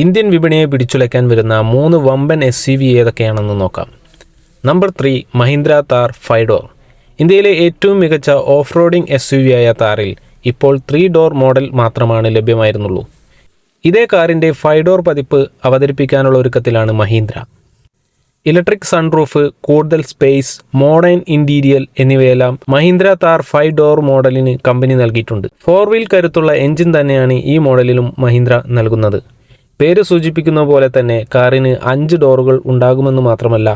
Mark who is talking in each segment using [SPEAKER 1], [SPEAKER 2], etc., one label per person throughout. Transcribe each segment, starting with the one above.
[SPEAKER 1] Indian വിപണിയെ പിടിച്ചുലയ്ക്കാൻ വരുന്ന മൂന്ന് വമ്പൻ എസ് യു വി ഏതൊക്കെയാണെന്ന് നോക്കാം. Number three Mahindra Thar five door ഇന്ത്യയിലെ ഏറ്റവും മികച്ച off roading S U V ആയ താറിൽ ഇപ്പോൾ ത്രീ ഡോർ മോഡൽ മാത്രമാണ് ലഭ്യമായിരുന്നുള്ളൂ. ഇതേ കാറിന്റെ ഫൈവ് ഡോർ പതിപ്പ് അവതരിപ്പിക്കാനുള്ള ഒരുക്കത്തിലാണ് മഹീന്ദ്ര. ഇലക്ട്രിക് സൺറൂഫ് കൂടുതൽ സ്പേസ് മോഡേൺ ഇന്റീരിയൽ എന്നിവയെല്ലാം മഹീന്ദ്ര താർ ഫൈവ് ഡോർ മോഡലിന് കമ്പനി നൽകിയിട്ടുണ്ട്. ഫോർ വീൽ കരുത്തുള്ള എഞ്ചിൻ തന്നെയാണ് ഈ മോഡലിലും മഹീന്ദ്ര നൽകുന്നത്. പേര് സൂചിപ്പിക്കുന്ന പോലെ തന്നെ കാറിന് അഞ്ച് ഡോറുകൾ ഉണ്ടാകുമെന്ന് മാത്രമല്ല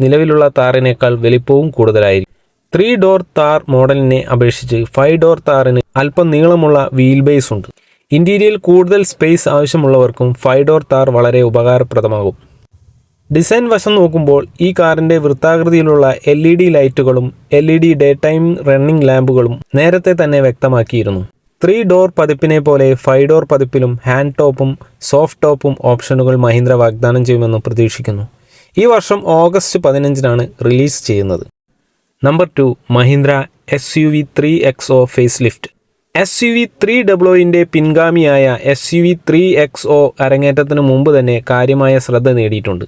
[SPEAKER 1] നിലവിലുള്ള താറിനേക്കാൾ വലിപ്പവും കൂടുതലായിരിക്കും. ത്രീ ഡോർ താർ മോഡലിനെ അപേക്ഷിച്ച് ഫൈവ് ഡോർ താറിന് അല്പം നീളമുള്ള വീൽ ബേസ് ഉണ്ട്. ഇന്റീരിയൽ കൂടുതൽ സ്പേസ് ആവശ്യമുള്ളവർക്കും ഫൈവ് ഡോർ താർ വളരെ ഉപകാരപ്രദമാകും. ഡിസൈൻ വശം നോക്കുമ്പോൾ ഈ കാറിന്റെ വൃത്താകൃതിയിലുള്ള എൽ ഇ ഡി ലൈറ്റുകളും L E D day time running ലാമ്പുകളും നേരത്തെ തന്നെ വ്യക്തമാക്കിയിരുന്നു. ത്രീ ഡോർ പതിപ്പിനെ പോലെ ഫൈവ് ഡോർ പതിപ്പിലും ഹാൻഡ് ടോപ്പും സോഫ്റ്റ് ടോപ്പും ഓപ്ഷനുകൾ മഹീന്ദ്ര വാഗ്ദാനം ചെയ്യുമെന്ന് പ്രതീക്ഷിക്കുന്നു. ഈ വർഷം ഓഗസ്റ്റ് പതിനഞ്ചിനാണ് റിലീസ് ചെയ്യുന്നത്. Number two Mahindra S U V three X O facelift S U V three ഡബ്ലോയിന്റെ പിൻഗാമിയായ S U V three X O അരങ്ങേറ്റത്തിന് മുമ്പ് തന്നെ കാര്യമായ ശ്രദ്ധ നേടിയിട്ടുണ്ട്.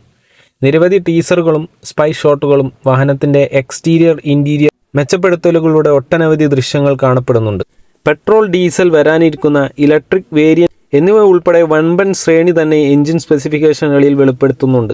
[SPEAKER 1] നിരവധി ടീസറുകളും സ്പൈ ഷോട്ടുകളും വാഹനത്തിന്റെ എക്സ്റ്റീരിയർ ഇന്റീരിയർ മെച്ചപ്പെടുത്തലുകളുടെ ഒട്ടനവധി ദൃശ്യങ്ങൾ കാണപ്പെടുന്നുണ്ട്. പെട്രോൾ ഡീസൽ വരാനിരിക്കുന്ന ഇലക്ട്രിക് വേരിയന്റ് എന്നിവ ഉൾപ്പെടെ വൻപൻ ശ്രേണി തന്നെ എഞ്ചിൻ സ്പെസിഫിക്കേഷനുകളിൽ വെളിപ്പെടുത്തുന്നുണ്ട്.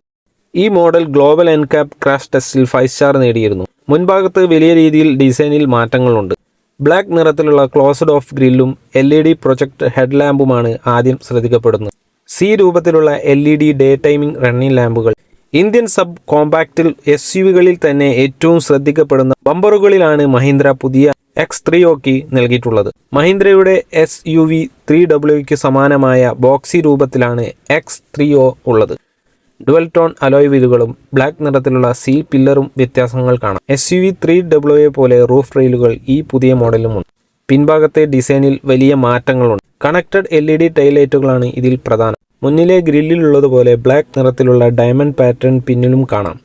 [SPEAKER 1] ഈ മോഡൽ ഗ്ലോബൽ എൻകാപ്പ് ക്രാഷ് ടെസ്റ്റിൽ ഫൈവ് സ്റ്റാർ നേടിയിരുന്നു. മുൻഭാഗത്ത് വലിയ രീതിയിൽ ഡിസൈനിൽ മാറ്റങ്ങളുണ്ട്. ബ്ലാക്ക് നിറത്തിലുള്ള closed off ഗ്രില്ലും L E D project head ലാമ്പുമാണ് ആദ്യം ശ്രദ്ധിക്കപ്പെടുന്നത്. സി രൂപത്തിലുള്ള L E D day timing running ലാമ്പുകൾ. Indian sub കോമ്പാക്റ്റിൽ എസ് യുവികളിൽ തന്നെ ഏറ്റവും ശ്രദ്ധിക്കപ്പെടുന്ന ബമ്പറുകളിലാണ് മഹീന്ദ്ര പുതിയ എക്സ് ത്രീ ഒക്ക് നൽകിയിട്ടുള്ളത്. മഹീന്ദ്രയുടെ എസ് യു വി ത്രീ ഡബ്ല്യുക്ക് സമാനമായ ബോക്സി രൂപത്തിലാണ് എക്സ് ത്രീ ഒ ഉള്ളത്. ഡുവൽ ടോൺ അലോയ് വീലുകളും ബ്ലാക്ക് നിറത്തിലുള്ള സി പില്ലറും വ്യത്യാസങ്ങൾ കാണാം. എസ് യു വി ത്രീ ഡബ്ല്യുയെ പോലെ റൂഫ് റെയിലുകൾ ഈ പുതിയ മോഡലുമുണ്ട് പിൻഭാഗത്തെ ഡിസൈനിൽ വലിയ മാറ്റങ്ങളുണ്ട്. കണക്റ്റഡ് എൽ ഇ ഡി ടൈലൈറ്റുകളാണ് ഇതിൽ പ്രധാനം. മുന്നിലെ ഗ്രില്ലിലുള്ളതുപോലെ ബ്ലാക്ക് നിറത്തിലുള്ള ഡയമണ്ട് പാറ്റേൺ പിന്നിലും കാണാം.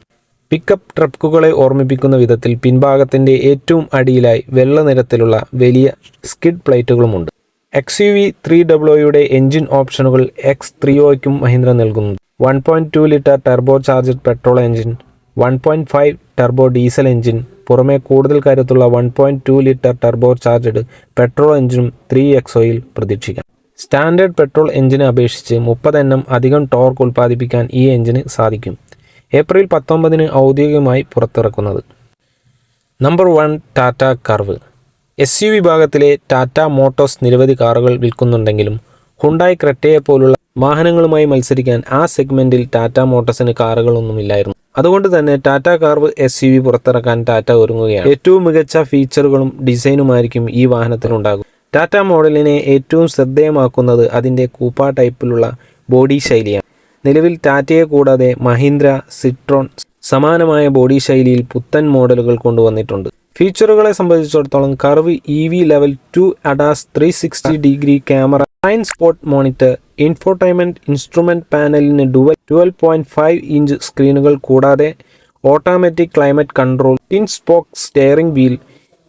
[SPEAKER 1] പിക്കപ്പ് ട്രക്കുകളെ ഓർമ്മിപ്പിക്കുന്ന വിധത്തിൽ പിൻഭാഗത്തിന്റെ ഏറ്റവും അടിയിലായി വെള്ള നിറത്തിലുള്ള വലിയ സ്കിഡ് പ്ലേറ്റുകളുമുണ്ട്. എക്സ് യു വി ത്രീ ഡബ്ല്യുയുടെ എഞ്ചിൻ ഓപ്ഷനുകൾ എക്സ് ത്രീ ഒയ്ക്കും മഹീന്ദ്ര നൽകുന്നു. One point two litre turbo charged petrol engine one point five turbo diesel engine പുറമെ കൂടുതൽ കാര്യത്തുള്ള one point two litre turbo charged petrol എഞ്ചിനും three എക്സോയിൽ പ്രതീക്ഷിക്കാം. സ്റ്റാൻഡേർഡ് പെട്രോൾ എഞ്ചിനെ അപേക്ഷിച്ച് മുപ്പത് എണ്ണം അധികം ടോർക്ക് ഉൽപ്പാദിപ്പിക്കാൻ ഈ എഞ്ചിന് സാധിക്കും. ഏപ്രിൽ പത്തൊമ്പതിന് ഔദ്യോഗികമായി പുറത്തിറക്കുന്നത്. Number one Tata Curvv. S U വിഭാഗത്തിലെ ടാറ്റ മോട്ടോഴ്സ് നിരവധി കാറുകൾ വിൽക്കുന്നുണ്ടെങ്കിലും ഹുണ്ടായ് ക്രെറ്റയെ പോലുള്ള വാഹനങ്ങളുമായി മത്സരിക്കാൻ ആ സെഗ്മെന്റിൽ ടാറ്റ മോട്ടോഴ്സിന് കാറുകളൊന്നുമില്ലായിരുന്നു. അതുകൊണ്ട് തന്നെ Tata Curvv S U V പുറത്തിറക്കാൻ Tata ഒരുങ്ങുകയാണ്. ഏറ്റവും മികച്ച ഫീച്ചറുകളും ഡിസൈനുമായിരിക്കും ഈ വാഹനത്തിനുണ്ടാകും ടാറ്റ മോഡലിനെ ഏറ്റവും ശ്രദ്ധേയമാക്കുന്നത് അതിന്റെ കൂപ്പ ടൈപ്പിലുള്ള ബോഡി ശൈലിയാണ്. നിലവിൽ ടാറ്റയെ കൂടാതെ മഹീന്ദ്ര സിട്രോൺ സമാനമായ ബോഡി ശൈലിയിൽ പുത്തൻ മോഡലുകൾ കൊണ്ടുവന്നിട്ടുണ്ട്. ഫീച്ചറുകളെ സംബന്ധിച്ചിടത്തോളം Curvv E V level two ADAS three sixty degree camera nine spot monitor infotainment instrument പാനലിന് dual twelve point five inch സ്ക്രീനുകൾ കൂടാതെ automatic climate control twin spoke steering wheel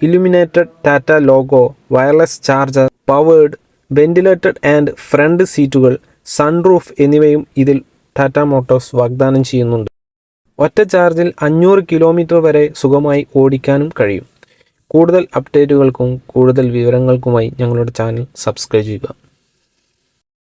[SPEAKER 1] illuminated Tata logo wireless charger powered ventilated and front സീറ്റുകൾ sunroof എന്നിവയും ഇതിൽ Tata Motors വാഗ്ദാനം ചെയ്യുന്നുണ്ട്. ഒറ്റ ചാർജിൽ അഞ്ഞൂറ് kilometre വരെ സുഖമായി ഓടിക്കാനും കഴിയും. കൂടുതൽ അപ്ഡേറ്റുകൾക്കും കൂടുതൽ വിവരങ്ങൾക്കുമായി ഞങ്ങളുടെ ചാനൽ സബ്സ്ക്രൈബ് ചെയ്യുക.